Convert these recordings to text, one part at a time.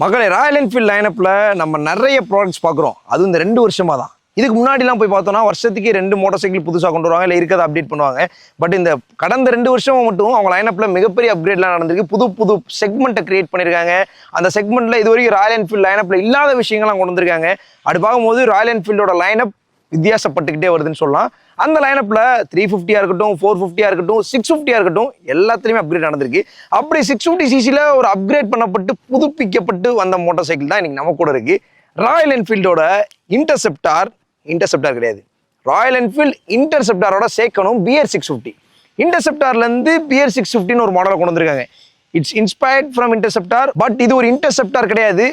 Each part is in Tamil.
மக்களை ராயல் என்ஃபீல்ட் லைனப்பில் நம்ம நிறைய ப்ராடக்ட்ஸ் பார்க்குறோம். அது இந்த ரெண்டு வருஷமாக தான். இதுக்கு முன்னாடிலாம் போய் பார்த்தோம்னா வருஷத்துக்கு ரெண்டு மோட்டர் சைக்கிள் புதுசாக கொண்டு வருவாங்க இல்லை இருக்கிறத அப்டேட் பண்ணுவாங்க. பட் இந்த கடந்த ரெண்டு வருஷமா மட்டும் அவங்க லைனப்பில் மிகப்பெரிய அப்கிரேட்லாம் நடந்திருக்கு. புது புது செக்மெண்ட்டை கிரியேட் பண்ணியிருக்காங்க. அந்த செக்மெண்ட்டில் இது வரைக்கும் ராயல் என்ஃபீல்ட் லைனப்பில் இல்லாத விஷயங்கள்லாம் கொண்டு வந்திருக்காங்க. அப்படி பார்க்கும்போது ராயல் என்ஃபீல்டோட லைனப் வித்தியாசப்பட்டுக்கிட்டே வருதுன்னு சொல்லலாம். அந்த லைனப்பில் த்ரீ ஃபிஃப்டியாக இருக்கட்டும் ஃபோர் ஃபிஃப்டியாக இருக்கட்டும் சிக்ஸ் ஃபிஃப்டியாக இருக்கட்டும் எல்லாத்துலேயுமே அப்கிரேட் நடந்திருக்கு. அப்படி சிக்ஸ் ஃபிஃப்டி சிசியில் ஒரு அப்கிரேட் பண்ணப்பட்டு புதுப்பிக்கப்பட்டு வந்த மோட்டார் சைக்கிள் தான் இன்றைக்கி நம்ம கூட இருக்குது ராயல் என்ஃபீல்டோட இன்டர்செப்டார் இன்டர்செப்டார் கிடையாது. ராயல் என்ஃபீல்ட் இன்டர்செப்டாரோட சேர்க்கணும் பிஆர் சிக்ஸ் ஃபிஃப்டி இன்டர்செப்டார்லேருந்து பிஆர் சிக்ஸ் ஃபிஃப்டின்னு ஒரு மாடலை கொண்டு வந்திருக்காங்க. It's inspired from Interceptor but இது ஒரு இன்டர்செப்டார் கிடையாது.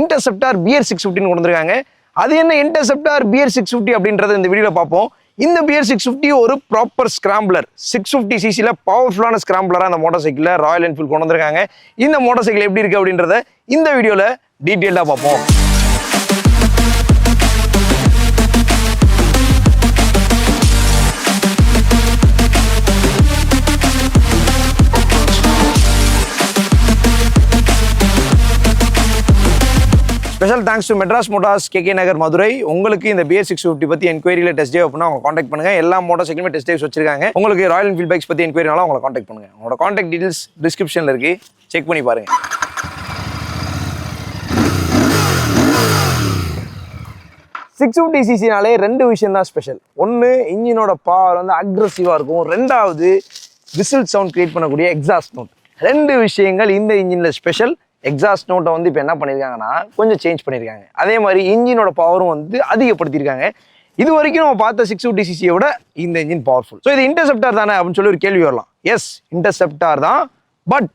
இன்டர்செப்டார் பிஆர் சிக்ஸ் ஃபிஃப்டின்னு கொண்டு வந்திருக்காங்க. அது என்ன இன்டர்செப்டார் பியர் சிக்ஸ் ஃபிஃப்டி அப்படின்றத இந்த வீடியோவில் பார்ப்போம். இந்த பிஆர் சிக்ஸ் ஃபிஃப்டி ஒரு ப்ராப்பர் ஸ்கிராம்பிளர் சிக்ஸ் ஃபிஃப்டி சிசியில் பவர்ஃபுல்லான ஸ்கிராம்பிளராக அந்த மோட்டார் சைக்கிளில் ராயல் என்ஃபீல்ட் கொண்டு வந்திருக்காங்க. இந்த மோட்டார் சைக்கிள் எப்படி இருக்குது அப்படின்றத இந்த வீடியோவில் டீட்டெயிலாக பார்ப்போம். Special thanks to Madras motors K K Nagar Madurai உங்களுக்கு இந்த பிஎஸ் சிக்ஸ் ஃபிஃப்டி பற்றி என்கொயரியில் டெஸ்ட் டே அப்படின்னா அவங்க காண்டாக்ட் பண்ணுங்க. எல்லா மோட்டார் சைக்கிளுமே டெஸ்ட் டேஸ் வச்சிருக்காங்க. உங்களுக்கு ராயல் என்ஃபீல்ட் பைக்ஸ் பற்றி என்கொயரினாலும் அவங்களை காண்டாக்ட் பண்ணுங்க. உங்களோட காண்டாக்ட் டீடைல்ஸ் டிஸ்கிரிப்ஷனில் இருக்கு. செக் பண்ணி பாருங்க. சிக்ஸ் ஃபிஃப்டி சிசினாலே ரெண்டு விஷயம் தான் ஸ்பெஷல் ஒன்று இன்ஜினோட பவர் வந்து அக்ரஸிவாக இருக்கும். ரெண்டாவது விசில் சவுண்ட் கிரியேட் பண்ணக்கூடிய எக்ஸாஸ்ட் நோட் ரெண்டு விஷயங்கள் இந்த இன்ஜினில் ஸ்பெஷல் எக்ஸாஸ்ட் நோட்டை வந்து இப்போ என்ன பண்ணியிருக்காங்கன்னா கொஞ்சம் சேஞ்ச் பண்ணியிருக்காங்க அதே மாதிரி இன்ஜினோட பவரும் வந்து அதிகப்படுத்தியிருக்காங்க இது வரைக்கும் நம்ம பார்த்த சிக்ஸ் ஃபிஃப்டி சிசியை விட இந்த இன்ஜின் பவர்ஃபுல் ஸோ இது இன்டர்செப்டார் தானே அப்படின்னு சொல்லி ஒரு கேள்வி வரலாம். எஸ் இன்டர்செப்டார் தான் பட்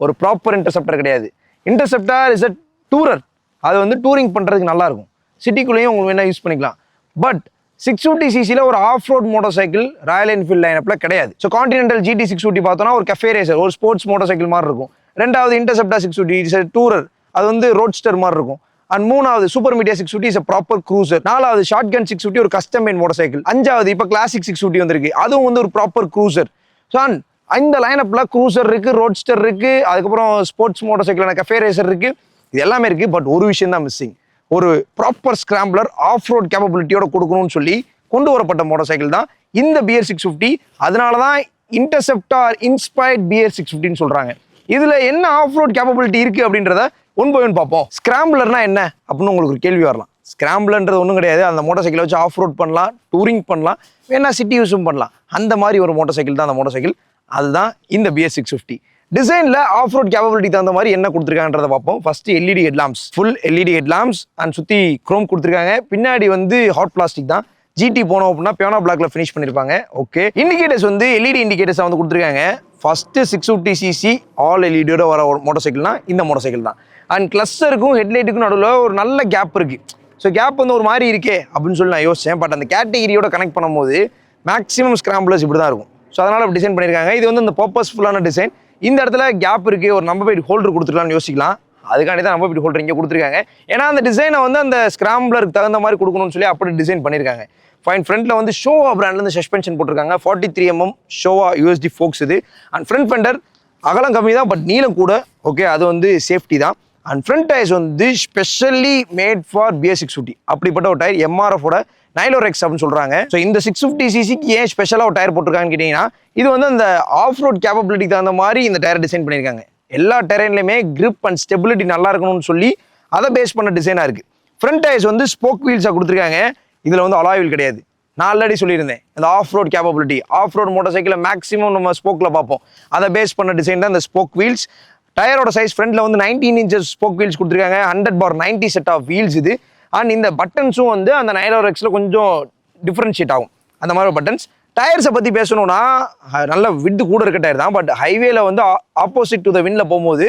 ஒரு ப்ராப்பர் இன்டர்செப்டர் கிடையாது. இன்டர்செப்டார் இஸ் அ டூரர் அது வந்து டூரிங் பண்ணுறதுக்கு நல்லாயிருக்கும் சிட்டிக்குள்ளேயும் உங்களுக்கு வேணால் யூஸ் பண்ணிக்கலாம். பட் சிக்ஸ் ஃபிஃப்டி சிசியில் ஒரு off road motorcycle Royal Enfield லைனப்பில் கிடையாது so Continental GT six fifty பார்த்தோன்னா ஒரு கஃபே ரேசர் ஒரு ஸ்போர்ட்ஸ் மோட்டார் சைக்கிள் மாதிரி இருக்கும். ரெண்டாவது இன்டர்செப்டா சிக்ஸ் ஃபிஃப்டி டூரர் அது வந்து ரோட்ஸ்டர் மாதிரி இருக்கும். அண்ட் மூணாவது Super Meteor six fifty is proper cruiser நாலாவது ஷார்ட் கன் சிக்ஸ் ஃபிஃப்டி ஒரு கஸ்டம் மேட் மோட்டார் சைக்கிள் அஞ்சாவது இப்போ கிளாசிக் சிக்ஸ் ஃபிஃப்டி வந்திருக்கு. அதுவும் வந்து ஒரு ப்ராப்பர் க்ரூசர் ஸோ அண்ட் இந்த லைனப்பில் க்ரூசர் இருக்குது ரோட்ஸ்டர் இருக்குது அதுக்கப்புறம் ஸ்போர்ட்ஸ் மோட்டார் சைக்கிளான கஃபே ரேசர் இருக்குது இது எல்லாமே இருக்குது பட் ஒரு விஷயம் தான் மிஸ்ஸிங் ஒரு ப்ராப்பர் ஸ்கிராம்பிளர் ஆஃப் ரோட் கேப்பபிலிட்டியோட கொடுக்கணும்னு சொல்லி கொண்டு வரப்பட்ட மோட்டார் சைக்கிள் தான் இந்த பிஎர் சிக்ஸ் ஃபிஃப்டி அதனால தான் இன்டர்செப்டார் இன்ஸ்பயர்ட் பியர் சிக்ஸ் ஃபிஃப்டின்னு சொல்கிறாங்க இதில் என்ன ஆஃப் ரோட் கேப்பபிலிட்டி இருக்குது அப்படின்றத ஒன் பை ஒன் பார்ப்போம். ஸ்கிராம்பிளர்னா என்ன அப்படின்னு உங்களுக்கு ஒரு கேள்வி வரலாம். ஸ்கிராம்பிளர்ன்றது ஒன்றும் கிடையாது. அந்த மோட்டர் சைக்கிளை வச்சு ஆஃப் ரோட் பண்ணலாம் டூரிங் பண்ணலாம் வேணா சிட்டி யூஸும் பண்ணலாம். அந்த மாதிரி ஒரு மோட்டார் சைக்கிள் தான் அந்த மோட்டார் சைக்கிள் அதுதான் இந்த பிஎஸ் சிக்ஸ் ஃபிஃப்டி டிசைனில் ஆஃப் ரோட் கேபபிலிட்டி தகுந்த மாதிரி என்ன கொடுத்துருக்காங்கன்றத பார்ப்போம். First LED headlamps full LED headlamps and சுற்றி குரோம் கொடுத்துருக்காங்க. பின்னாடி வந்து ஹாட் பிளாஸ்டிக் தான். ஜிடி போனோம் அப்படின்னா பியானோ பிளாக்ல ஃபினிஷ் பண்ணியிருப்பாங்க ஓகே இண்டிகேட்டர்ஸ் வந்து எல்இடி இண்டிகேட்டர்ஸ் வந்து கொடுத்துருக்காங்க. First six fifty CC all எல்இடியோட வர மோட்டார் சைக்கிள்னா இந்த மோட்டர் சைக்கிள் தான். அண்ட் கிளஸ்டருக்கும் ஹெட்லைட்டுக்கும் நடுவில் ஒரு நல்ல கேப் இருக்கு. ஸோ கேப் வந்து ஒரு மாதிரி இருக்கே அப்படின்னு சொல்லி நான் யோசிச்சேன். பட் அந்த கேட்டகிரியோட கனெக்ட் பண்ணும்போது மேக்ஸிமம் ஸ்கிராம்பிளர்ஸ் இப்படி தான் இருக்கும். ஸோ அதனால் டிசைன் பண்ணியிருக்காங்க இது வந்து இந்த பர்பஸ்ஃபுல்லான டிசைன் இந்த இடத்துல கேப் இருக்குது ஒரு நம்ப போயிட்டு ஹோல்டர் கொடுத்துருக்கலாம்னு யோசிக்கலாம். அதுக்காண்டி தான் நம்ப போயிட்டு ஹோல்டர் இங்கே கொடுத்துருக்காங்க. ஏன்னா அந்த டிசைனை வந்து அந்த ஸ்கிராம்பிளருக்கு தகுந்த மாதிரி கொடுக்கணும்னு சொல்லி அப்படி டிசைன் பண்ணியிருக்காங்க ஃபைன் ஃப்ரண்ட்டில் வந்து ஷோவா பிராண்ட்லேருந்து சஸ்பென்ஷன் போட்டிருக்காங்க. Forty three mm Showa USD forks இது. அண்ட் ஃப்ரண்ட் ஃபெண்டர் அகலம் கம்மி தான் பட் நீளம் கூட. ஓகே அது வந்து சேஃப்டி தான். அண்ட் ஃப்ரண்ட் டயர்ஸ் வந்து specially made for BS six அப்படிப்பட்ட ஒரு டயர் எம்ஆர்எஃபோட நைலோர் எக்ஸ் அப்படின்னு சொல்றாங்க. ஸோ இந்த சிக்ஸ் ஃபிஃப்டி சிசிக்கு ஏன் ஸ்பெஷலாக ஒரு டயர் போட்டிருக்காங்கன்னு கேட்டிங்கன்னா இது வந்து அந்த ஆஃப் ரோட் கேப்பபிலிட்டிக்கு தகுந்த மாதிரி இந்த டயர் டிசைன் பண்ணியிருக்காங்க. எல்லா டெரைன்லையுமே கிரிப் அண்ட் ஸ்டெபிலிட்டி நல்லா இருக்கணும்னு சொல்லி அதை பேஸ் பண்ண டிசைனாக இருக்குது ஃப்ரண்ட் டயர்ஸ் வந்து ஸ்போக் வீல்ஸாக கொடுத்துருக்காங்க. இதில் வந்து அலாய் வீல் கிடையாது. நான் ஆல்ரெடி சொல்லியிருந்தேன். இந்த off road capability off road motor சைக்கிளை மேக்ஸிமம் நம்ம ஸ்போக்கில் பார்ப்போம். அதை பேஸ் பண்ண டிசைன் தான் இந்த ஸ்போக் வீல்ஸ் டயரோட சைஸ் ஃப்ரண்ட்ல வந்து நைன்டீன் இன்ச்சஸ் ஸ்போக் வீல்ஸ் கொடுத்துருக்காங்க. Hundred by ninety set of wheels இது. அண்ட் இந்த பட்டன்ஸும் வந்து அந்த நைலோர் எக்ஸில் கொஞ்சம் டிஃப்ரென்ஷியேட் ஆகும். அந்த மாதிரி பட்டன்ஸ் டயர்ஸை பற்றி பேசணும்னா நல்ல விட்டு கூட இருக்க டயர் தான். பட் ஹைவேல வந்து ஆப்போசிட் டு த வின்ல போகும்போது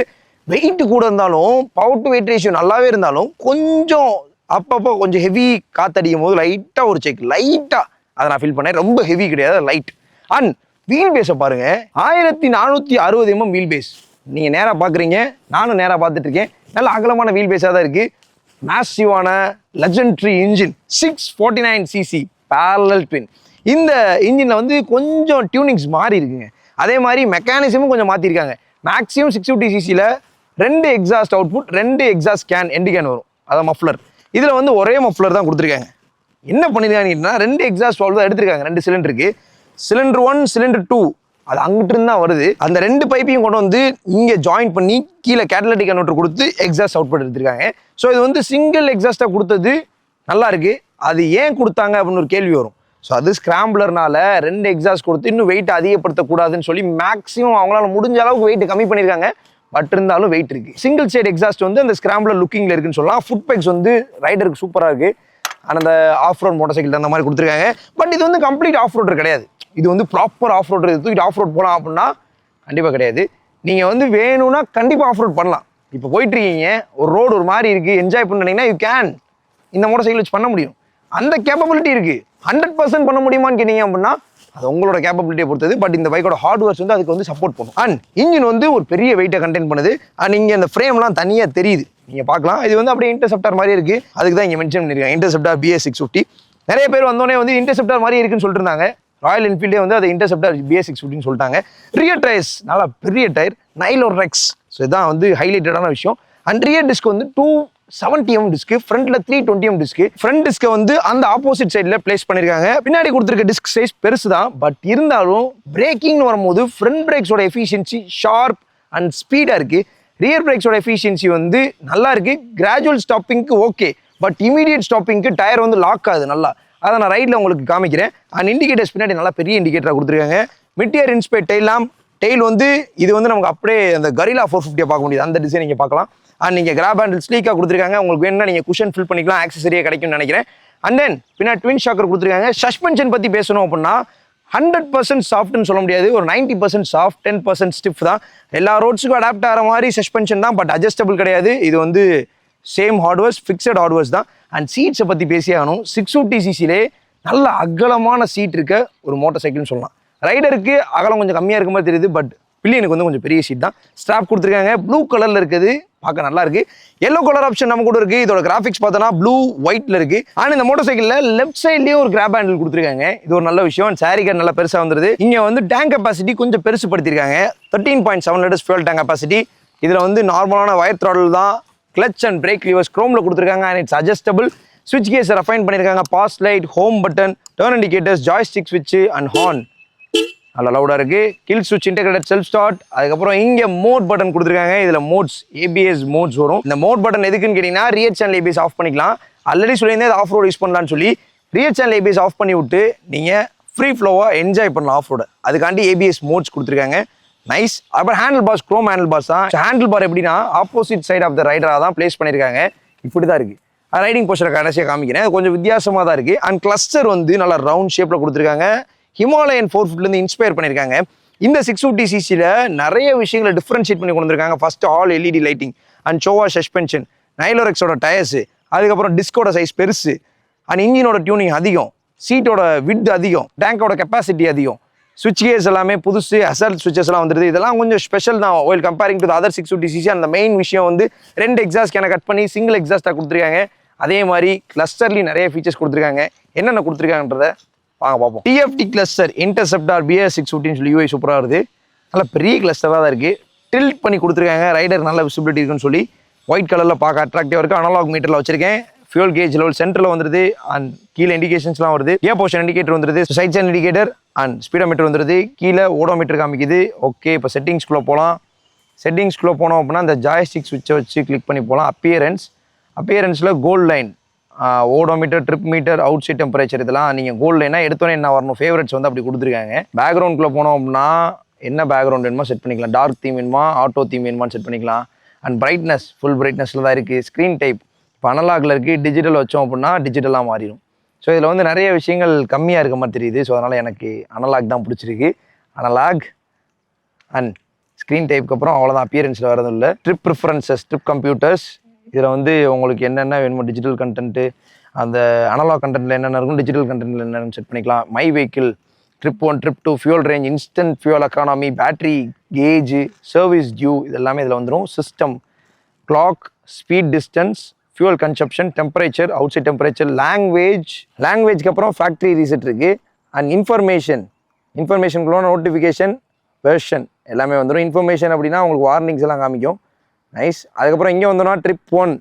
வெயிட் கூட இருந்தாலும் பவர் டு வெயிட் ரேஷியோ நல்லாவே இருந்தாலும் கொஞ்சம் அப்பப்போ கொஞ்சம் ஹெவி காத்தடிக்கும் போது லைட்டாக ஒரு செக் லைட்டாக அதை நான் ஃபீல் பண்ணேன். ரொம்ப ஹெவி கிடையாது லைட் அண்ட் வீல் பேஸை பாருங்க. ஆயிரத்தி நானூற்றி அறுபது எம்எம் வீல் பேஸ் நீங்கள் நேராக பார்க்குறீங்க. நானும் நேராக பார்த்துட்ருக்கேன் நல்ல அகலமான வீல் பேஸாக தான் இருக்குது மேசிவான legendary engine six forty nine CC parallel twin இந்த இன்ஜினில் வந்து கொஞ்சம் டியூனிங்ஸ் மாறி இருக்குங்க. அதே மாதிரி மெக்கானிசமும் கொஞ்சம் மாற்றிருக்காங்க மேக்ஸிமம் சிக்ஸ் ஃபிஃப்டி சிசியில் ரெண்டு எக்ஸாஸ்ட் அவுட்புட் ரெண்டு எக்ஸாஸ்ட் கேன் எண்டு கேன் வரும். அதான் மஃப்ளர் இதில் வந்து ஒரே மஃப்ளர் தான் கொடுத்துருக்காங்க. என்ன பண்ணிருக்காங்கன்னா ரெண்டு எக்ஸாஸ்ட் வால்வ் தான் எடுத்திருக்காங்க. ரெண்டு சிலிண்டருக்கு சிலிண்டர் ஒன் சிலிண்டர் டூ அது அங்கிட்டு இருந்து தான் வருது. அந்த ரெண்டு பைப்பையும் கொண்டு வந்து இங்கே ஜாயின் பண்ணி கீழே கேட்டலட்டிக் கன்வெர்டர் கொடுத்து எக்ஸாஸ்ட் அவுட்புட் எடுத்திருக்காங்க. ஸோ இது வந்து சிங்கிள் எக்ஸாஸ்ட்டாக கொடுத்தது நல்லா இருக்குது அது ஏன் கொடுத்தாங்க அப்படின்னு ஒரு கேள்வி வரும். ஸோ அது ஸ்கிராம்பிளர்னால ரெண்டு எக்ஸாஸ்ட் கொடுத்து இன்னும் வெயிட் அதிகப்படுத்தக்கூடாதுன்னு சொல்லி மேக்ஸிமம் அவங்களால முடிஞ்ச அளவுக்கு வெயிட் கம்மி பண்ணியிருக்காங்க. பட் இருந்தாலும் வெயிட் இருக்குது சிங்கிள் சைடு எக்ஸாஸ்ட் வந்து அந்த ஸ்கிராம்பிளர் லுக்கிங்கில் இருக்குன்னு சொல்லலாம். ஃபுட் பேக்ஸ் வந்து ரைடருக்கு சூப்பராக இருக்குது ஆனால் அந்த ஆஃப் ரோட் மோட்டர் சைக்கிள் அந்த மாதிரி கொடுத்துருக்காங்க. பட் இது வந்து கம்ப்ளீட் ஆஃப் ரோடர் கிடையாது. இது வந்து ப்ராப்பர் ஆஃப் ரோட் தூக்கிட்டு ஆஃப் ரோட் போகலாம் அப்படின்னா கண்டிப்பாக கிடையாது. நீங்கள் வந்து வேணும்னா கண்டிப்பாக ஆஃப் ரோட் பண்ணலாம். இப்போ போயிட்டுருக்கீங்க ஒரு ரோடு ஒரு மாதிரி இருக்குது என்ஜாய் பண்ணீங்கன்னா யூ கேன் இந்த மோட்டர் சைக்கிள் வச்சு பண்ண முடியும். அந்த கேப்பபிலிட்டி இருக்குது ஹண்ட்ரட் பர்சன்ட் பண்ண முடியுமான்னு கேட்டீங்க அப்படின்னா அது உங்களோட கேப்பபிலிட்டியை பொறுத்தது. பட் இந்த பைக்கோட ஹார்ட்வேர்ஸ் வந்து அதுக்கு வந்து சப்போர்ட் பண்ணும் அண்ட் இன்ஜின் வந்து ஒரு பெரிய வெயிட்டை கண்டெயின் பண்ணுது. அண்ட் இங்கே அந்த ஃப்ரேம்லாம் தனியாக தெரியுது. நீங்கள் பார்க்கலாம். இது வந்து அப்படியே இன்டர்செப்டார் மாதிரி இருக்குது அதுக்கு தான் இங்கே மென்ஷன் பண்ணியிருக்காங்க. இன்டர்செப்டார் பிஎஸ் சிக்ஸ் ஃபிஃப்டி நிறைய பேர் வந்தோடனே வந்து இன்டர்செப்டார் மாதிரி இருக்குன்னு சொல்லிட்டு இருந்தாங்க. ராயல் என்ஃபீல்டே வந்து அதை இன்டர்செப்டர் பிஎஸ் சிக்ஸ் ஃபிஃப்டின்னு சொல்லிட்டாங்க. ரியர் டயர்ஸ் நல்லா பெரிய டயர் நைலோர் ரெக்ஸ் ஸோ இதான் வந்து ஹைலைட்டடான விஷயம். அண்ட் ரியர் டிஸ்க் வந்து டூ செவன்டி எம் டிஸ்க் ஃப்ரண்ட்ல three twenty M disc front டிஸ்கை வந்து அந்த ஆப்போசிட் சைடில் பிளேஸ் பண்ணியிருக்காங்க பின்னாடி கொடுத்துருக்க டிஸ்க் சைஸ் பெருசு தான் பட் இருந்தாலும் பிரேக்கிங்னு வரும்போது ஃப்ரண்ட் பிரேக்ஸோட எஃபிஷியன்சி ஷார்ப் அண்ட் ஸ்பீடாக இருக்குது ரியர் பிரேக்ஸோட எஃபிஷியன்சி வந்து நல்லா இருக்குது கிராஜுவல் ஸ்டாப்பிங்க்கு ஓகே பட் இமீடியட் ஸ்டாப்பிங்க்கு டயர் வந்து லாக் ஆகுது நல்லா. அதை நான் ரைட்டில் உங்களுக்கு காமிக்கிறேன். அண்ட் இண்டிகேட்டர்ஸ் பின்னாடி நல்லா பெரிய இண்டிகேட்டராக கொடுத்துருக்காங்க. மிட்டியர் இன்ஸ்பெக்ட் டெய்லாம் டெய்ல் வந்து இது வந்து நமக்கு அப்படியே அந்த கரிலா ஃபோர் ஃபிஃப்டியை பார்க்க முடியுது. அந்த டிசைன் நீங்கள் பார்க்கலாம். அண்ட் நீங்கள் கிராப் ஹேண்டில் ஸ்லீக்காக கொடுத்துருக்காங்க. உங்களுக்கு வேணும்னா நீங்கள் குஷன் ஃபில் பண்ணிக்கலாம். ஆக்சசரியாக கிடைக்கும்னு நினைக்கிறேன். அண்ட் தென் பின்னாடி ட்வின் ஷாக்கர் கொடுத்துருக்காங்க. சஸ்பென்ஷன் பற்றி பேசணும் அப்படின்னா ஹண்ட்ரட் பர்சன்ட் சாஃப்ட்னு சொல்ல முடியாது. ஒரு 90% percent soft ten percent stiff தான். எல்லா ரோட்ஸுக்கும் அடாப்ட் ஆகிற மாதிரி சஸ்பென்ஷன் தான். பட் அட்ஜஸ்டபிள் கிடையாது. இது வந்து சேம் ஹார்ட்வேர்ஸ் ஃபிக்ஸட் ஹார்ட்வேர்ஸ் தான். அண்ட் சீட்ஸை பற்றி பேசியே ஆகணும். சிக்ஸ் ஃபிஃப்டி சிசிலே நல்ல அகலமான சீட் இருக்க ஒரு மோட்டார் சைக்கிள்னு சொல்லலாம். ரைடருக்கு அகலம் கொஞ்சம் கம்மியாக இருக்க மாதிரி தெரியுது பட் பில்லியனுக்கு வந்து கொஞ்சம் பெரிய சீட் தான். ஸ்ட்ராப் கொடுத்துருக்காங்க. ப்ளூ கலரில் இருக்குது. பார்க்க நல்லா இருக்கு. எல்லோ கலர் ஆப்ஷன் நம்ம கூட இருக்கு. இதோட கிராஃபிக்ஸ் பார்த்தோன்னா ப்ளூ ஒயிட்ல இருக்கு. ஆனால் இந்த மோட்டர் சைக்கிளில் லெஃப்ட் சைட்லேயும் ஒரு கிராப் ஹேண்டில் கொடுத்துருக்காங்க. இது ஒரு நல்ல விஷயம். சாரி கார்டு நல்லா பெருசாக வந்துருது. இங்கே வந்து டேங்க் கெப்பாசிட்டி கொஞ்சம் பெருசுப்படுத்திருக்காங்க thirteen point seven litres fuel tank capacity இதில் வந்து நார்மலான வயர் த்ராடல் தான். கிளச் அண்ட் பிரேக் லிவர்ஸ் க்ரோமில் கொடுத்துருக்காங்க அண்ட் இட்ஸ் அட்ஜஸ்டபிள் ஸ்விட்ச் கேஸ் ரெஃபைன் பண்ணியிருக்காங்க. Pass light home button turn indicators joystick ஸ்விட்ச் அண்ட் ஹார்ன் நல்ல லவுடாக இருக்குது கில் சுவிட்ச் இன்டெகிரேட் செல்ஃப் ஸ்டார்ட் அதுக்கப்புறம் இங்கே மோட் பட்டன் கொடுத்துருக்காங்க. இதில் மோட்ஸ் ஏபிஎஸ் மோட்ஸ் வரும். இந்த மோட் பட்டன் எதுக்குன்னு கேட்டிங்கன்னா ரியர் சேனல் ஏபிஎஸ் ஆஃப் பண்ணிக்கலாம். ஆல்ரெடி சொல்லியிருந்தேன் இது ஆஃப் ரோட் யூஸ் பண்ணலான்னு சொல்லி ரியர் சேனல் ஏபிஎஸ் ஆஃப் பண்ணி விட்டு நீங்கள் ஃப்ரீ ஃப்ளோவாக என்ஜாய் பண்ணலாம் ஆஃப் ரோட அதுக்காண்டி ஏபிஎஸ் மோட்ஸ் கொடுத்துருக்காங்க. நைஸ் அப்புறம் handle pass chrome handle pass தான். ஹேண்டில் பார் எப்படின்னா ஆப்போசிட் சைட் ஆஃப் த ரைடராக தான் பிளேஸ் பண்ணியிருக்காங்க இப்படி தான் இருக்குது ரைடிங் போஸ்டரை கடைசியாக காமிக்கிறேன். கொஞ்சம் வித்தியாசமாக தான் இருக்குது அண்ட் கிளஸ்டர் வந்து நல்லா ரவுண்ட் ஷேப்பில் கொடுத்துருக்காங்க. ஹிமாலயன் ஃபோர் ஃபுட்லேருந்து இன்ஸ்பயர் பண்ணியிருக்காங்க இந்த சிக்ஸ் ஃபிஃப்டி சிசியில் நிறைய விஷயங்களை டிஃப்ரென்ஷியேட் பண்ணி கொண்டு வந்திருக்காங்க. First all LED lighting and Showa suspension நைலோரெக்ஸோட tyres அதுக்கப்புறம் டிஸ்கோட சைஸ் பெருசு. அண்ட் இன்ஜினோட டியூனிங் அதிகம். சீட்டோட விட் அதிகம். டேங்கோட கெப்பாசிட்டி அதிகம். சுவிட்ச் கேஸ் எல்லாமே புதுசு அசல் சுவிச்சஸ் எல்லாம் வந்துருது. இதெல்லாம் கொஞ்சம் ஸ்பெஷல் தான். While comparing to other six fifty CC அந்த மெயின் விஷயம் வந்து ரெண்டு எக்ஸாஸ்ட் எனக்கு கட் பண்ணி சிங்கிள் எக்ஸாஸ்டாக கொடுத்துருக்காங்க. அதே மாதிரி கிளஸ்டர்லேயும் நிறைய ஃபீச்சர்ஸ் கொடுத்துருக்காங்க. என்னென்ன கொடுத்துருக்காங்கன்றத வாங்க பார்ப்போம். TFT cluster Interceptor BS six ஃபிஃப்டின்னு சொல்லி யூஐ சூப்பராக வருது. நல்லா பெரிய கிளஸ்டராக தான் இருக்குது டில்ட் பண்ணி கொடுத்துருக்காங்க. ரைடர் நல்ல விசிபிலிட்டி இருக்குன்னு சொல்லி ஒயிட் கலரில் பார்க்க அட்ராக்டிவாக இருக்குது அனலாக் மீட்டரில் வச்சிருக்கேன். ஃபியூல் கேஜ் லெவல் சென்டரில் வந்துருது அண்ட் கீழே இண்டிகேஷன்ஸ்லாம் வருது. ஏ போர்ஷன் இண்டிகேட்டர் வந்துருது side sign indicator and speedometer வந்துருது. கீழே ஓடோமீட்டர் காமிக்குது. ஓகே இப்போ செட்டிங்ஸ்குள்ளே போகலாம் செட்டிங்ஸ்குள்ளே போனோம் அப்படின்னா அந்த ஜாய்ஸ்டிக் சுவிட்சை வச்சு கிளிக் பண்ணி போகலாம் appearance அப்பியரன்ஸில் gold line odometer trip meter outside temperature இதெல்லாம் நீங்கள் கோல்டு லைனாக எடுத்தோன்னே என்ன வரணும்? ஃபேவரட்ஸ் வந்து அப்படி கொடுத்துருக்காங்க. பேக்ரவுண்ட்குள்ளே போனோம் அப்படின்னா என்ன பேக்ரவுண்ட் வேணுமோ செட் பண்ணிக்கலாம். டார்க் தீம் வேணுமா? ஆட்டோ தீம் வேணுமான்னு செட் பண்ணிக்கலாம். அண்ட் பிரைட்னஸ் ஃபுல் பிரைட்னஸில் தான் இருக்குது ஸ்க்ரீன் டைப் இப்போ அனலாகில் இருக்குது டிஜிட்டல் வச்சோம் அப்படின்னா டிஜிட்டலாக மாறிடும் ஸோ இதில் வந்து நிறைய விஷயங்கள் கம்மியாக இருக்க மாதிரி தெரியுது. ஸோ அதனால் எனக்கு அனலாக் தான் பிடிச்சிருக்கு. அனலாக் அண்ட் ஸ்க்ரீன் டைப்புக்கு அப்புறம் அவ்வளோதான் அப்பியரன்ஸில் வரதும் இல்லை. ட்ரிப் ப்ரிஃபரன்சஸ் ட்ரிப் கம்ப்யூட்டர்ஸ் இதில் வந்து உங்களுக்கு என்னென்ன வேணுமோ டிஜிட்டல் கண்டென்ட்டு அந்த அனலாக் கண்டென்ட்டில் என்னென்ன இருக்கும் டிஜிட்டல் கண்டென்ட்டில் என்னென்னு செட் பண்ணிக்கலாம். My vehicle trip one trip two fuel range instant fuel economy battery gauge service due இது எல்லாமே இதில் வந்துடும் system clock speed distance fuel consumption temperature outside temperature language லாங்குவேஜ்க்கு அப்புறம் ஃபேக்ட்ரி ரீசெட் இருக்குது அண்ட் இன்ஃபர்மேஷன் இன்ஃபர்மேஷனுக்குள்ள நோட்டிஃபிகேஷன் வெர்ஷன் எல்லாமே வந்துடும் இன்ஃபர்மேஷன் அப்படின்னா உங்களுக்கு வார்னிங்ஸ் எல்லாம் காமிக்கும். நைஸ் அதுக்கப்புறம் இங்கே வந்தோம்னா trip one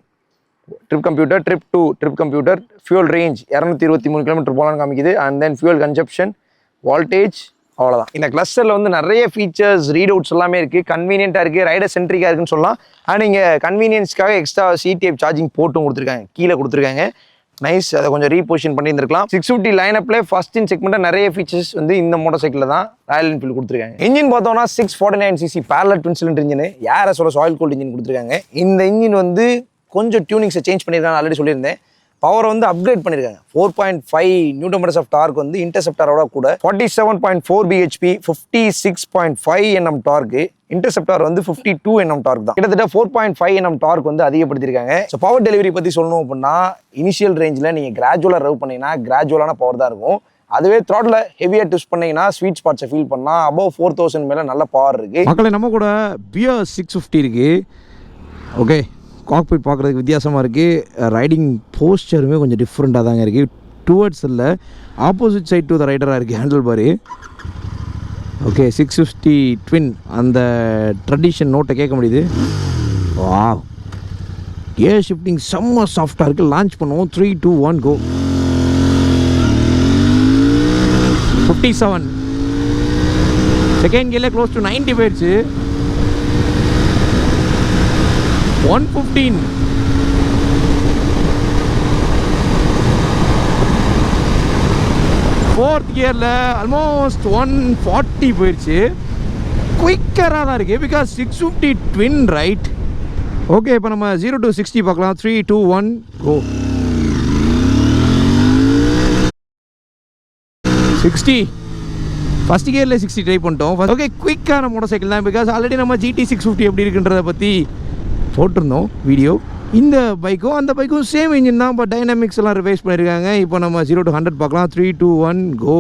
trip computer trip two trip computer fuel range இரநூத்தி இருபத்தி மூணு கிலோமீட்டர் போகலான்னு காமிக்குது. And then fuel consumption voltage அவ்வளோதான் இந்த கிளஸ்டரில் வந்து நிறைய ஃபீச்சர்ஸ் ரீட் அவுட்ஸ் எல்லாமே இருக்குது கன்வீனியண்ட்டாக இருக்குது ரைடர் சென்ட்ரிக்காக இருக்குன்னு சொல்லலாம். ஆனால் இங்கே கன்வீனியன்ஸ்க்காக எக்ஸ்ட்ரா சிடிஎஃப் சார்ஜிங் போட்டும் கொடுத்துருக்காங்க. கீழே கொடுத்துருக்காங்க. நைஸ் அதை கொஞ்சம் ரீபொசிஷன் பண்ணியிருந்திருக்கலாம். சிக்ஸ் ஃபிஃப்டி லைனப்ல ஃபர்ஸ்ட் இன் செக்மெண்ட்டாக நிறைய ஃபீச்சர்ஸ் வந்து இந்த மோட்டர் சைக்கிளில் தான் ராயல் என்ஃபீல்டு கொடுத்துருக்காங்க. இன்ஜின் பார்த்தோம்னா six forty nine CC parallel twin cylinder engine யாரை சொல்ல சாயில் கோல்டு இன்ஜின் கொடுத்துருக்காங்க. இந்த இன்ஜின் வந்து கொஞ்சம் டியூனிங்ஸை சேஞ்ச் பண்ணியிருக்காங்க ஆல்ரெடி சொல்லியிருந்தேன். பவரை வந்து அப்கிரேட் பண்ணியிருக்காங்க four point five newton of torque வந்து இன்டர்செப்டாரோட கூட forty seven point four BHP fifty six point five NM torque Interceptor வந்து ஃபிஃப்டி டூ என்எம் டார்க் தான். கிட்டத்தட்ட four point five NM torque வந்து அதிகப்படுத்திருக்காங்க. ஸோ பவர் டெலிவரி பற்றி சொல்லணும் அப்படின்னா இனிஷியல் ரேஞ்சில் நீங்கள் கிராஜுவலாக ரவ் பண்ணீங்கன்னா கிராஜுவலான பவர் தான் இருக்கும். அதுவே த்ராட்டில் ஹெவியாக ட்விஸ்ட் பண்ணீங்கன்னா ஸ்வீட் ஸ்பாட்ஸை ஃபீல் பண்ணால் அபவ் ஃபோர் தௌசண்ட் மேலே நல்ல பவர் இருக்குது மக்களை நம்ம கூட பியர் சிக்ஸ் ஃபிஃப்டி இருக்குது ஓகே காக்பிட் பார்க்குறதுக்கு வித்தியாசமாக இருக்குது ரைடிங் போஸ்டருமே கொஞ்சம் டிஃப்ரெண்ட்டாக தாங்க இருக்குது டுவர்ட்ஸ் இல்லை ஆப்போசிட் சைட் டு த ரைடராக இருக்குது handlebar okay six fifty twin அந்த ட்ரெடிஷன் நோட்டை கேட்க முடியுது. வா ஏர் ஷிஃப்டிங் செம்ம சாஃப்டாக இருக்குது லான்ச் பண்ணுவோம். Three two one go fifty seven second கியரில் close to ninety போயிடுச்சு ஒன் ஃபிஃப்டீன். ஃபோர்த் கியரில் ஆல்மோஸ்ட் ஒன் ஃபார்ட்டி போயிடுச்சு குயிக்கராக தான் இருக்குது because six fifty twin right okay இப்போ நம்ம ஜீரோ டு சிக்ஸ்டி பார்க்கலாம். Three two one go sixty first கியரில் sixty try பண்ணிட்டோம். ஓகே குயிக்கான மோட்டர் சைக்கிள் தான் பிகாஸ் ஆல்ரெடி நம்ம ஜிடி சிக்ஸ் ஃபிஃப்டி எப்படி இருக்குன்றதை பற்றி போட்டிருந்தோம் வீடியோ இந்த பைக்கும் அந்த பைக்கும் சேம் இன்ஜின் தான். இப்போ டைனாமிக்ஸ் எல்லாம் ரிவைஸ் பண்ணியிருக்காங்க. இப்போ நம்ம ஜீரோ டு ஹண்ட்ரட் பார்க்கலாம். Three two one go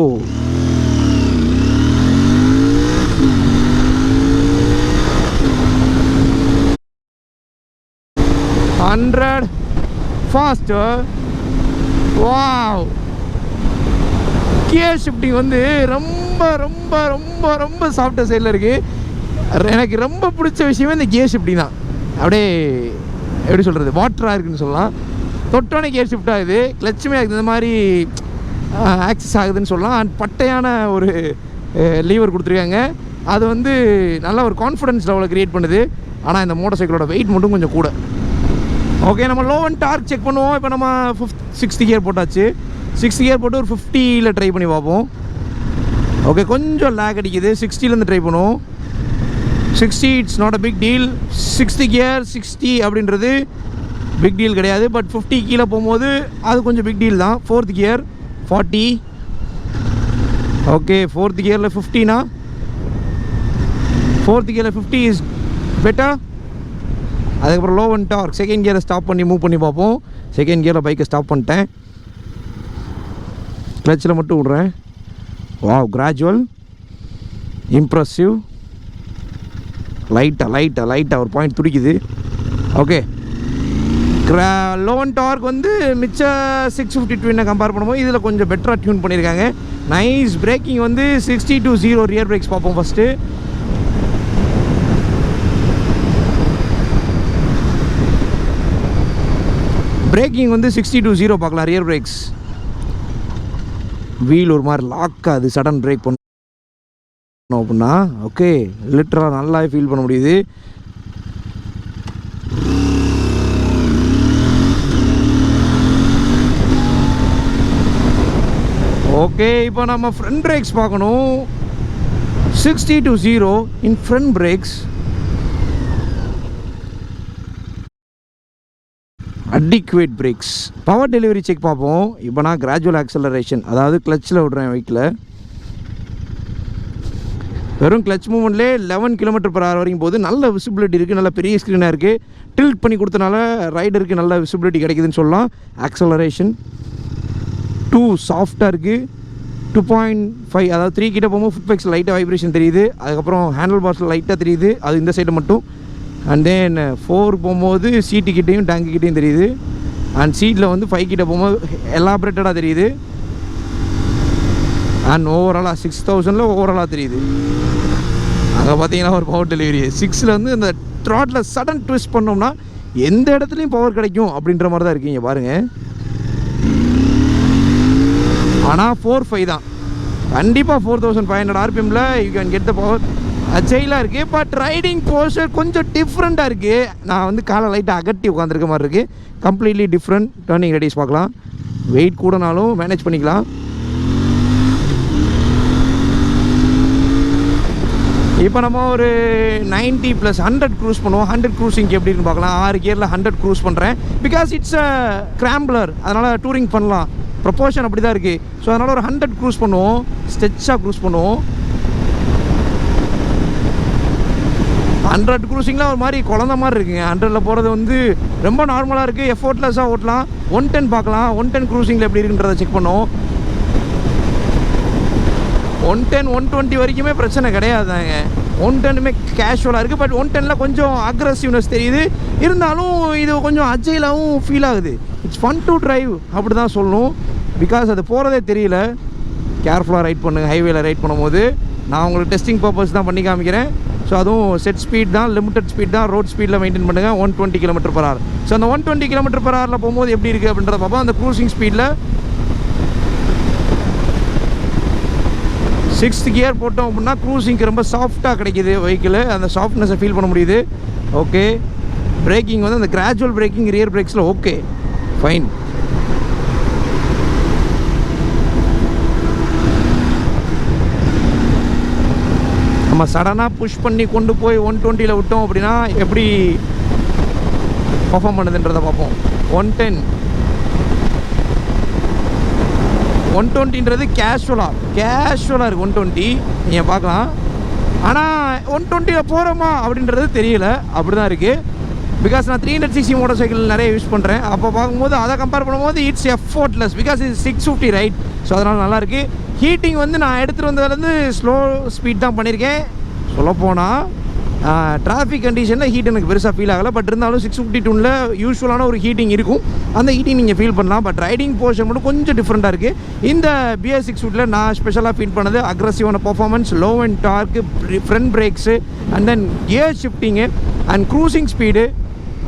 hundred fast wow gear shifting வந்து ரொம்ப ரொம்ப ரொம்ப ரொம்ப சாஃப்டாக சைடில் இருக்குது எனக்கு ரொம்ப பிடிச்ச விஷயமே இந்த கியர் ஷிஃப்டிங் தான். அப்படியே எப்படி சொல்கிறது வாட்டராக இருக்குதுன்னு சொல்லலாம். தொட்டோனே கேர் ஷிஃப்ட் ஆகுது. கிளச்சுமே ஆகுது இந்த மாதிரி ஆக்சஸ் ஆகுதுன்னு சொல்லலாம். அண்ட் பட்டையான ஒரு லீவர் கொடுத்துருக்காங்க. அது வந்து நல்ல ஒரு கான்ஃபிடன்ஸ் லெவலை க்ரியேட் பண்ணுது. ஆனால் இந்த மோட்டர் சைக்கிளோட வெயிட் மட்டும் கொஞ்சம் கூட. ஓகே நம்ம லோ அண்ட் டார்க் செக் பண்ணுவோம். இப்போ நம்ம ஃபிஃப்த் சிக்ஸ்த் கியர் போட்டாச்சு. சிக்ஸ்த் கியர் போட்டு ஒரு ஃபிஃப்டியில் ட்ரை பண்ணி பார்ப்போம். ஓகே கொஞ்சம் லேக் அடிக்குது. சிக்ஸ்டிலேருந்து ட்ரை பண்ணுவோம். Sixty it's not a big deal sixth gear sixty அப்படின்றது பிக் டீல் கிடையாது. பட் ஃபிஃப்டி கீழே போகும்போது அது கொஞ்சம் பிக் டீல் தான். Fourth gear forty okay fourth கியரில் ஃபிஃப்டினா ஃபோர்த் கியரில் ஃபிஃப்டி இஸ் பெட்டர் அதுக்கப்புறம் லோ அண்ட் டார்க் செகண்ட் கியரை ஸ்டாப் பண்ணி மூவ் பண்ணி பார்ப்போம். செகண்ட் கியரில் பைக்கை ஸ்டாப் பண்ணிட்டேன். கிளச்சில் மட்டும் விட்றேன். வாவ் கிராஜுவல் இம்ப்ரெசிவ் லைட்டாக லைட்டாக லைட்டாக ஒரு பாயிண்ட் துடிக்குது. ஓகே கிரா லோன் டார்க் வந்து மிச்ச சிக்ஸ் ஃபிஃப்டி டூனை கம்பேர் பண்ணும்போது இதில் கொஞ்சம் பெட்டராக டியூன் பண்ணியிருக்காங்க நைஸ் பிரேக்கிங் வந்து sixty to zero rear brakes பார்ப்போம் ஃபஸ்ட்டு பிரேக்கிங் வந்து சிக்ஸ்டி டு ஜீரோ பார்க்கலாம் ரியர் பிரேக்ஸ் வீல் ஒரு மாதிரி லாக் ஆகுது சடன் பிரேக் பண்ணு அப்படின்னா ஓகே லிட்டராக நல்லா ஃபீல் பண்ண முடியுது. ஓகே இப்போ நம்ம ஃப்ரண்ட் பிரேக்ஸ் பார்க்கணும். Sixty to zero in front brakes adequate brakes power delivery check பார்ப்போம். இப்போ நான் கிராஜுவல் ஆக்சலரேஷன் அதாவது கிளச்சில் விடுறேன் வெஹிக்கில் வெறும் கிளச் மூமெண்ட்லேயே லெவன் கிலோமீட்டர் பர் ஹவர் வரைக்கும் போது நல்ல விசிபிலிட்டி இருக்குது நல்ல பெரிய ஸ்க்ரீனாக இருக்குது டில்ட் பண்ணி கொடுத்தனால ரைடருக்கு நல்ல விசிபிலிட்டி கிடைக்குதுன்னு சொல்லலாம். ஆக்சலரேஷன் டூ சாஃப்டாக இருக்குது டூ பாயிண்ட் ஃபைவ் அதாவது த்ரீ கிட்ட போகும்போது ஃபுட் பேக்ஸ் லைட்டாக வைப்ரேஷன் தெரியுது. அதுக்கப்புறம் ஹேண்டில் பார்ஸில் லைட்டாக தெரியுது. அது இந்த சைடு மட்டும். அண்ட் தென் ஃபோர் போகும்போது சீட்டு கிட்டேயும் டேங்கு கிட்டேயும் தெரியுது. அண்ட் சீட்டில் வந்து ஃபைவ் கிட்ட போகும்போது எலாபரேட்டடாக தெரியுது. அண்ட் ஓவராலாக சிக்ஸ் தௌசண்டில் ஓவராலாக தெரியுது. அங்கே பார்த்தீங்கன்னா ஒரு பவர் டெலிவரி சிக்ஸில் வந்து இந்த ட்ராட்டில் சடன் ட்விஸ்ட் பண்ணோம்னா எந்த இடத்துலையும் பவர் கிடைக்கும் அப்படின்ற மாதிரி தான் இருக்கீங்க பாருங்கள் ஆனால் ஃபோர் ஃபைவ் தான். கண்டிப்பாக four thousand five hundred ஆர்பிஎம்மில் you can get the power அச்சைலாக இருக்குது பட் ரைடிங் போஸ்டர் கொஞ்சம் டிஃப்ரெண்ட்டாக இருக்குது நான் வந்து காலை லைட்டாக அகட்டி உட்காந்துருக்க மாதிரி இருக்குது கம்ப்ளீட்லி டிஃப்ரெண்ட் டேர்னிங் ரெடிஸ் பார்க்கலாம். வெயிட் கூடனாலும் மேனேஜ் பண்ணிக்கலாம். இப்போ நம்ம ஒரு 90 ப்ளஸ் ஹண்ட்ரட் க்ரூஸ் பண்ணுவோம். ஹண்ட்ரட் க்ரூசிங்க்கு எப்படி பார்க்கலாம். ஆறு கியரில் ஹண்ட்ரட் க்ரூஸ் பண்ணுறேன் பிகாஸ் இட்ஸ் அ கிராம்பிளர் அதனால் டூரிங் பண்ணலாம். ப்ரொப்போர்ஷன் அப்படி தான் இருக்குது ஸோ அதனால் ஒரு ஹண்ட்ரட் க்ரூஸ் பண்ணுவோம். ஸ்டெச்சாக க்ரூஸ் பண்ணுவோம். ஹண்ட்ரட் க்ரூசிங்லாம் ஒரு மாதிரி குழந்த மாதிரி இருக்குங்க. ஹண்ட்ரடில் போகிறது வந்து ரொம்ப நார்மலாக இருக்குது எஃபோர்ட்லெஸ்ஸாக ஓட்டலாம். ஒன் டென் பார்க்கலாம். ஒன் டென் க்ரூசிங்கில் எப்படி இருக்குன்றதை செக் பண்ணுவோம். ஒன் டென் ஒன் டுவெண்ட்டி வரைக்குமே பிரச்சனை கிடையாதுங்க. ஒன் டென்னுமே கேஷுவலாக இருக்குது பட் ஒன் டென்னில் கொஞ்சம் அக்ரஸிவ்னஸ் தெரியுது. இருந்தாலும் இது கொஞ்சம் அஜைலாகவும் ஃபீல் ஆகுது. இட்ஸ் ஃபன் டு ட்ரைவ் அப்படி தான் சொல்லணும். பிகாஸ் அது போகிறதே தெரியல. கேர்ஃபுல்லாக ரைட் பண்ணுங்க. ஹைவேல ரைட் பண்ணும்போது நான் உங்களுக்கு டெஸ்டிங் பர்பஸ் தான் பண்ணி காமிக்கிறேன். ஸோ அதுவும் செட் ஸ்பீட் தான் லிமிட்டட் ஸ்பீட் தான் ரோட் ஸ்பீடில் மெயின்டைன் பண்ணுங்கள் one twenty kilometre per hour so அந்த ஒன் டுவெண்ட்டி கிலோமீட்டர் பர் ஹவரில் போகும்போது எப்படி இருக்குது அப்படின்றத பார்ப்போம். அந்த க்ரூசிங் ஸ்பீடில் சிக்ஸ்த் கியர் போட்டோம் அப்படின்னா க்ரூசிங்க்கு ரொம்ப சாஃப்டாக கிடைக்கிது வெஹிக்கிள் அந்த சாஃப்ட்னஸை ஃபீல் பண்ண முடியுது. ஓகே பிரேக்கிங் வந்து அந்த கிராஜுவல் பிரேக்கிங் ரியர் பிரேக்ஸில் ஓகே ஃபைன் நம்ம சடனாக புஷ் பண்ணி கொண்டு போய் ஒன் டுவெண்ட்டியில் விட்டோம் அப்படின்னா எப்படி பர்ஃபார்ம் பண்ணுதுன்றதை பார்ப்போம். ஒன் டென் ஒன் டுவெண்ட்டின்றது கேஷுவலாக கேஷுவலாக இருக்குது ஒன் டுவெண்ட்டி. நீங்கள் பார்க்கலாம். ஆனால் ஒன் டுவெண்ட்டியில் போகிறோமா அப்படின்றது தெரியல. அப்படி தான் இருக்குது பிகாஸ் நான் three hundred sixty motorcycle நிறைய யூஸ் பண்ணுறேன் அப்போ பார்க்கும்போது அதை கம்பேர் பண்ணும்போது இட்ஸ் எஃபோர்ட்லெஸ் பிகாஸ் இது சிக்ஸ் ஃபிஃப்டி ரைட் ஸோ அதனால் நல்லாயிருக்கு ஹீட்டிங் வந்து நான் எடுத்துகிட்டு வந்ததுலேருந்து ஸ்லோ ஸ்பீட் தான் பண்ணியிருக்கேன் சொல்லப்போனால் டிராஃபிக் கண்டிஷனில் ஹீட் எனக்கு பெருசாக ஃபீல் ஆகலை. பட் இருந்தாலும் சிக்ஸ் ஃபிஃப்டி டூனில் யூஸ்வலான ஒரு ஹீட்டிங் இருக்கும். அந்த ஹீட்டிங் நீங்கள் ஃபீல் பண்ணலாம். பட் ரைடிங் போர்ஷன் மட்டும் கொஞ்சம் டிஃப்ரெண்ட்டாக இருக்குது இந்த பிஎஸ் சிக்ஸ் ஃபுட்டில் நான் ஸ்பெஷலாக ஃபீல் பண்ணது அக்ரஸிவான performance low and torque front brakes and then gear shifting and cruising speed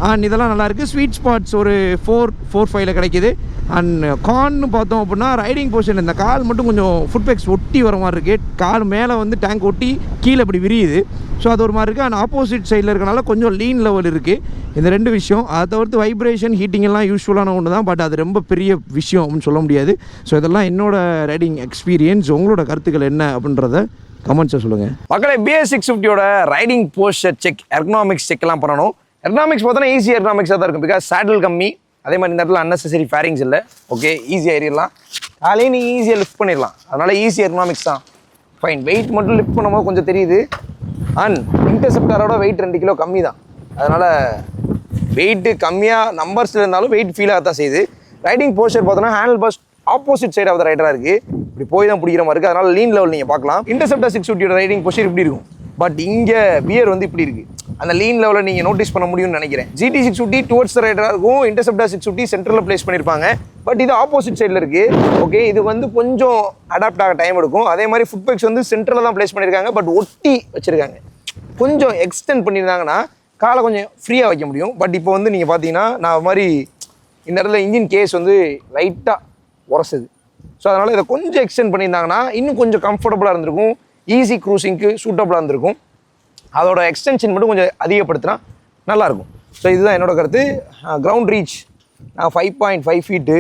and இதெல்லாம் நல்லாயிருக்கு ஸ்வீட் ஸ்பாட்ஸ் ஒரு ஃபோர் ஃபோர் ஃபைவ்ல கிடைக்கிது. அண்ட் கார்ன்னு பார்த்தோம் அப்படின்னா ரைடிங் போர்ஷன் இந்த கால் மட்டும் கொஞ்சம் ஃபுட் பேக்ஸ் ஒட்டி வர மாதிரி இருக்குது கால் மேலே வந்து டேங்க் ஒட்டி கீழே இப்படி விரியுது. ஸோ அது ஒரு மாதிரி இருக்குது அண்ட் ஆப்போசிட் சைடில் இருக்கனால கொஞ்சம் லீன் லெவல் இருக்குது இந்த ரெண்டு விஷயம். அதை தவிர்த்து வைப்ரேஷன் ஹீட்டிங் எல்லாம் யூஸ்ஃபுல்லான ஒன்று தான். பட் அது ரொம்ப பெரிய விஷயம் அப்படின்னு சொல்ல முடியாது. ஸோ இதெல்லாம் என்னோட ரைடிங் எக்ஸ்பீரியன்ஸ் உங்களோட கருத்துக்கள் என்ன அப்படின்றத கமெண்ட்ஸை சொல்லுங்கள் மக்களை பிஎஸ் சிக்ஸ் ஃபிஃப்டியோட ரைடிங் போஸ்டர் செக் எர்கனாமிக்ஸ் செக்லாம் பண்ணணும். எர்கனாமிக்ஸ் பார்த்தோன்னா ஈஸி எர்கனாமிக்ஸாக தான் இருக்கும். பிகாஸ் சேடல் கம்மி. அதே மாதிரி இந்த இடத்துல அன்னெசரி ஃபேரிங்ஸ் இல்லை. ஓகே ஈஸியாக ஏறிடலாம். காலையே நீ ஈஸியாக லிஃப்ட் பண்ணிடலாம். அதனால் ஈஸி எர்கனாமிக்ஸ் தான். ஃபைன் வெயிட் மட்டும் லிஃப்ட் பண்ணும்போது கொஞ்சம் தெரியுது. அண்ட் இன்டர்செப்டரோட வெயிட் ரெண்டு கிலோ கம்மி தான். அதனால் வெயிட்டு கம்மியாக நம்பர்ஸில் இருந்தாலும் வெயிட் ஃபீல் தான் செய்யுது. ரைடிங் போஸ்டர் பார்த்தோன்னா handlebars opposite side of the ரைடராக இருக்குது இப்படி போய் தான் பிடிக்கிற மாதிரி இருக்குது அதனால் லீன் லெவல் நீங்கள் பார்க்கலாம். இன்டர்செப்டர் சிக்ஸ் ஃபிஃப்டியோட ரைடிங் போஸ்டர் இப்படி இருக்கும். பட் இங்கே பியர் வந்து இப்படி இருக்குது அந்த லீன் லெவலில் நீங்கள் நோட்டீஸ் பண்ண முடியும்னு நினைக்கிறேன். ஜிடி சிக்ஸ் ஃபிஃப்டி டுவர்ட்ஸ் ரைடராக இருக்கும். இன்டர்செப்டர் சிக்ஸ் ஃபிஃப்டி சென்டரில் ப்ளேஸ் பண்ணியிருப்பாங்க பட் இது ஆப்போசிட் சைடில் இருக்குது ஓகே இது வந்து கொஞ்சம் அடாப்ட் ஆக டைம் எடுக்கும். அதே மாதிரி ஃபுட் பைக்ஸ் வந்து சென்டரில் தான் ப்ளேஸ் பண்ணியிருக்காங்க பட் ஒட்டி வச்சுருக்காங்க. கொஞ்சம் எக்ஸ்டெண்ட் பண்ணியிருந்தாங்கன்னா காலை கொஞ்சம் ஃப்ரீயாக வைக்க முடியும். பட் இப்போ வந்து நீங்கள் பார்த்தீங்கன்னா நான் மாதிரி இந்த இடத்துல இன்ஜின் கேஸ் வந்து லைட்டாக உரசுது. ஸோ அதனால் இதை கொஞ்சம் எக்ஸ்டெண்ட் பண்ணியிருந்தாங்கன்னா இன்னும் கொஞ்சம் கம்ஃபர்டபுளாக இருந்திருக்கும். ஈஸி க்ரூசிங்க்கு சூட்டபுளாக இருந்திருக்கும். அதோட எக்ஸ்டென்ஷன் மட்டும் கொஞ்சம் அதிகப்படுத்தினா நல்லாயிருக்கும். ஸோ இதுதான் என்னோடய கருத்து. கிரவுண்ட் ரீச் நான் five point five feet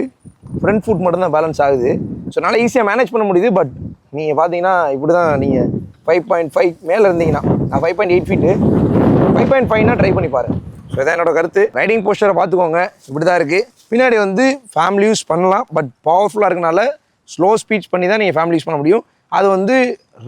front foot மட்டும்தான் பேலன்ஸ் ஆகுது. ஸோ நல்லா ஈஸியாக மேனேஜ் பண்ண முடியுது பட் நீங்கள் பார்த்தீங்கன்னா இப்படி தான் நீங்கள் ஃபைவ் பாயிண்ட் ஃபைவ் மேலே இருந்தீங்கன்னா நான் five point eight feet five point ஃபைவ்னா try பண்ணி பாரு ஸோ இதான் என்னோடய கருத்து. ரைடிங் போஸ்டரை பார்த்துக்கோங்க இப்படி தான் இருக்குது பின்னாடி வந்து ஃபேமிலி யூஸ் பண்ணலாம் பட் பவர்ஃபுல்லாக இருக்கனால ஸ்லோ ஸ்பீச் பண்ணி தான் நீங்கள் ஃபேமிலி யூஸ் பண்ண முடியும். அது வந்து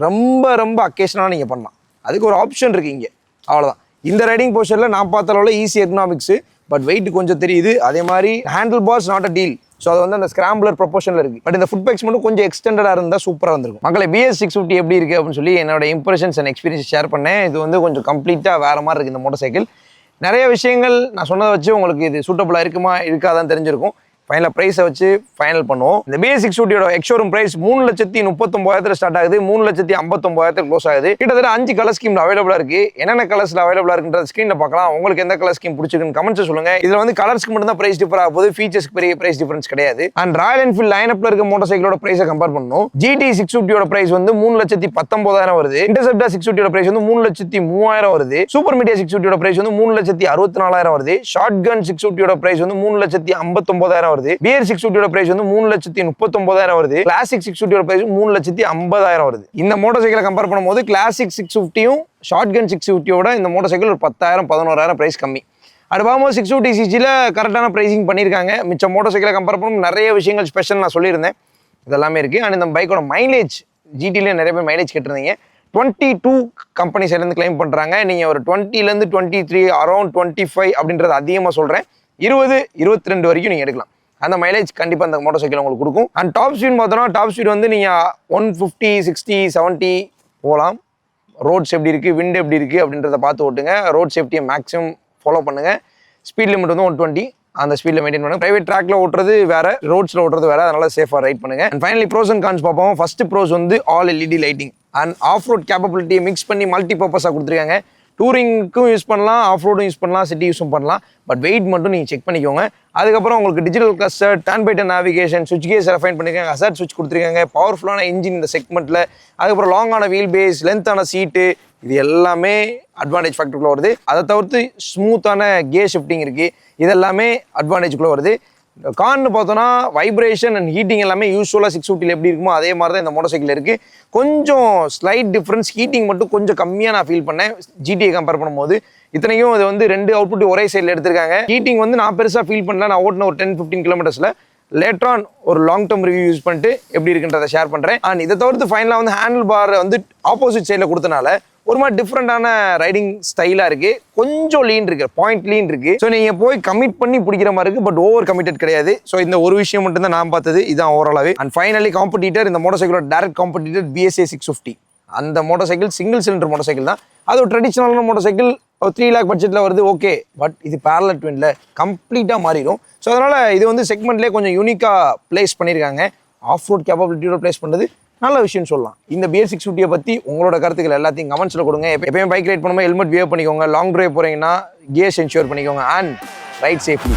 ரொம்ப ரொம்ப அக்கேஷனாக நீங்கள் பண்ணலாம். அதுக்கு ஒரு ஆப்ஷன் இருக்குது இங்கே. அவ்வளோதான் இந்த ரைடிங் போர்ஷனில் நான் பார்த்த அளவில் ஈஸி எக்கனாமிக்ஸு பட் வெயிட் கொஞ்சம் தெரியுது. அதே மாதிரி handle bars not a deal so அது வந்து அந்த ஸ்கிராம்பிளர் ப்ரொபோஷனில் இருக்குது பட் இந்த ஃபுட் பேக்ஸ் மட்டும் கொஞ்சம் எக்ஸ்டெண்டடாக இருந்தால் சூப்பராக இருந்திருக்கும். மக்களை பிஎஸ் சிக்ஸ் ஃபிஃப்டி எப்படி இருக்குது அப்படின்னு சொல்லி என்னோட இம்ப்ரெஷன்ஸ் அண்ட் எக்ஸ்பீரியன்ஸ் ஷேர் பண்ணேன். இது வந்து கொஞ்சம் கம்ப்ளீட்டாக வேறு மாதிரி இருக்குது இந்த மோட்டர் சைக்கிள் நிறைய விஷயங்கள் நான் சொன்னதை வச்சு உங்களுக்கு இது சூட்டபுளாக இருக்குமா இருக்காதான்னு தெரிஞ்சிருக்கும். ஃபைனல் ப்ரைஸை வச்சு ஃபைனல் பண்ணுவோம். இந்த பிஎஸ் சிக்ஸ் எக்ஷோரூம் ப்ரைஸ் மூணு லட்சத்தி முப்பத்தொம்பதாயிரத்துல ஸ்டார்ட் ஆகுது. மூணு லட்சத்தி ஐம்பத்தொம்பதாயிரத்துல க்ளோஸ் ஆகுது. கிட்டத்தட்ட அஞ்சு கலர் ஸ்கீம்ல அவைலபிளாக இருக்கு. என்னென்ன கலர்ஸில் அவைலபிளாக இருக்குன்றது ஸ்க்ரீனில் பார்க்கலாம். உங்களுக்கு எந்த கலர் ஸ்கீம் பிடிச்சிருக்குன்னு கமெண்ட்ஸ் சொல்லுங்க. இதில் வந்து கலர்ஸ்க்கு மட்டும் தான் ப்ரைஸ் டிஃபர் ஆக போகுது. ஃபீச்சர்ஸ்க்கு பெரிய பிரைஸ் டிஃபரன்ஸ் கிடையாது. அண்ட் ராயல் என்ஃபீல்ட் லைனப்ல இருக்க மோட்டர் சைக்கிளோட ப்ரைஸை கம்பேர் பண்ணணும் ஜிடி சிக்ஸ் ஃபிஃப்டியோட ப்ரைஸ் வந்து மூணு லட்சத்தி பத்தொன்பதாயிரம் வருது. இன்டர்செப்டா சிக்ஸ் ஃபிஃப்டியோட ப்ரைஸ் வந்து மூணு லட்சத்தி மூவாயிரம் வருது. சூப்பர் மீடியா சிக்ஸ் ஃபிஃப்டியோட ப்ரைஸ் வந்து மூணு லட்சத்தி அறுபத்தி நாலாயிரம் வருது. ஷார்ட் கன் சிக்ஸ் ஃபிஃப்டியோட ப்ரைஸ் வந்து மூணு லட்சத்தி ஐம்பத்தொம்பதாயிரம் வருது. பிஆர் சிக்ஸ் ஃபிஃப்டியோட பிரைஸ் வந்து மூணு லட்சத்தி முப்பத்தொன்பதாயிரம் வருது. கிளாசிக் சிக்ஸ் ஃபிஃப்டியோட பிரைஸ் மூணு லட்சத்தி ஐம்பதாயிரம் வருது. இந்த மோட்டர் சைக்கிளை கம்பேர் பண்ணும்போது கிளாசிக் சிக்ஸ் ஃபிஃப்டியும் ஷார்ட் கன் சிக்ஸ் ஃபிஃப்டியோட இந்த மோட்டர் சைக்கிள் ஒரு பத்தாயிரம் பதினோராயிரம் பிரைஸ் கம்மி. அது பார்க்கும்போது சிக்ஸ் ஃபிஃப்டி சிசியில் கரெக்டான ப்ரைசிங் பண்ணியிருக்காங்க. மிச்ச மோட்டர் சைக்கிளை கம்பேர் பண்ணும் நிறைய விஷயங்கள் ஸ்பெஷல் நான் சொல்லியிருந்தேன். இதெல்லாமே இருக்குது அண்ட் இந்த பைக்கோட மைலேஜ் ஜிடிலே நிறைய பேர் மைலேஜ் கேட்டிருந்தீங்க. டுவெண்ட்டி டூ கம்பெனி சைட்லேருந்து கிளைம் பண்ணுறாங்க நீங்கள் ஒரு டுவெண்ட்டிலேருந்து twenty three around twenty five அப்படின்றது அதிகமாக சொல்கிறேன் இருபது இருபத்தி ரெண்டு வரைக்கும் நீங்கள் எடுக்கலாம். அந்த மைலேஜ் கண்டிப்பாக அந்த மோட்டர் சைக்கிள் உங்களுக்கு கொடுக்கும். அண்ட் டாப் ஸ்பீட் பார்த்தோன்னா டாப் ஸ்பீட் வந்து நீங்கள் ஒன் ஃபிஃப்டி சிக்ஸ்டி செவன்ட்டி போகலாம். ரோட்ஸ் எப்படி இருக்குது விண்ட் எப்படி இருக்குது அப்படின்றத பார்த்து ஓட்டுங்க. ரோட் சேஃப்டியை மேக்ஸிமம் ஃபாலோ பண்ணுங்கள் ஸ்பீட் லிமிட் வந்து ஒன் டுவெண்ட்டி அந்த ஸ்பீடில் மெயின்டைன் பண்ணுங்க. ப்ரைவேட் ட்ராக்ல ஓட்டுறது வேற ரோட்ஸில் ஓட்டுறது வேற. அதனால சேஃபாக ரைட் பண்ணுங்க. And finally pros and cons பார்ப்போம். ஃபர்ஸ்ட் ப்ரோஸ் வந்து all LED lighting and off road கேப்பபிலிட்டியை mix பண்ணி மல்டி பர்பஸாக கொடுத்துருக்காங்க. டூரிங்க்கும் யூஸ் பண்ணலாம் ஆஃப் ரோடும் யூஸ் பண்ணலாம் சிட்டி யூஸும் பண்ணலாம். பட் வெயிட் மட்டும் நீங்கள் செக் பண்ணிக்கோங்க. அதுக்கப்புறம் உங்களுக்கு digital cluster turn by turn navigation switch case refine பண்ணிருக்காங்க அசட் சுவிட்ச் கொடுத்துருக்காங்க. பவர்ஃபுல்லான இன்ஜின் இந்த செக்மெண்ட்டில் அதுக்கப்புறம் லாங்கான வீல் பேஸ் லென்த்தான சீட்டு இது எல்லாமே அட்வான்டேஜ் ஃபேக்டருக்குள்ளே வருது. அதை தவிர்த்து ஸ்மூத்தான கே ஷிஃப்டிங் இருக்குது இதெல்லாமே அட்வான்டேஜ்குள்ளே வருது. கார்னு பார்த்தோன்னா வைப்ரேஷன் அண்ட் ஹீட்டிங் எல்லாமே யூஸ்வலாக சிக்ஸ் ஃபிஃப்டியில் எப்படி இருக்குமோ அதே மாதிரி தான் இந்த மோட்டர் சைக்கிள் இருக்குது கொஞ்சம் ஸ்லைட் டிஃப்ரென்ஸ் ஹீட்டிங் மட்டும் கொஞ்சம் கம்மியாக நான் ஃபீல் பண்ணேன். ஜிடியை கம்பேர் பண்ணும்போது இத்தனைக்கும் இது வந்து ரெண்டு அவுட்புட் ஒரே சைடில் எடுத்திருக்காங்க. ஹீட்டிங் வந்து நான் பெருசாக ஃபீல் பண்ணல. நான் ஓட்டின ஒரு டென் ஃபிஃப்டீன் கிலோமீட்டர்ஸில் லேட்டரான் ஒரு லாங் டேர்ம் ரிவ்யூ யூஸ் பண்ணிட்டு எப்படி இருக்குன்றதை ஷேர் பண்ணுறேன் அண்ட் இதை தவிர்த்து ஃபைனலாக வந்து ஹேண்டில் பார் வந்து ஆப்போசிட் சைடில் கொடுத்தனால ஒரு மாதிரி டிஃப்ரெண்டான ரைடிங் ஸ்டைலாக இருக்குது கொஞ்சம் லீன் இருக்குது பாயிண்ட் லீன் இருக்குது ஸோ நீங்கள் போய் கமிட் பண்ணி பிடிக்கிற மாதிரி இருக்குது பட் ஓவர் கமிட்டட் கிடையாது. ஸோ இந்த ஒரு விஷயம் மட்டும் தான் நான் பார்த்தது. இதுதான் ஓரளவு அண்ட் ஃபைனலி காம்படிட்டர் இந்த motor சைக்கிளோட direct competitor BSA six fifty அந்த motor cycle single cylinder motor cycle தான். அது ஒரு ட்ரெடிஷ்னலான மோட்டர் சைக்கிள் ஒரு த்ரீ லேக் பட்ஜெட்டில் வருது ஓகே பட் இது பேரல ட்வின்ல கம்ப்ளீட்டாக மாறிடும். ஸோ அதனால் இது வந்து செக்மெண்ட்லேயே கொஞ்சம் யூனிக்காக ப்ளேஸ் பண்ணியிருக்காங்க ஆஃப் ரோட் கேப்பபிலிட்டியோட ப்ளேஸ் பண்ணுறது நல்ல விஷயம்னு சொல்லலாம். இந்த பிஎஸ் சிக்ஸ் ஃபிஃப்டியை பற்றி உங்களோட கருத்துக்கள் எல்லாத்தையும் கமெண்ட்ஸில் கொடுங்க. எப்போ எப்பயுமே பைக் ரைட் பண்ணும்போது ஹெல்மெட் வியர் பண்ணிக்கோங்க. லாங் ட்ரைவ் போகிறீங்கன்னா கியர்ஸ் என்ஷூர் பண்ணிக்கோங்க. And ride safety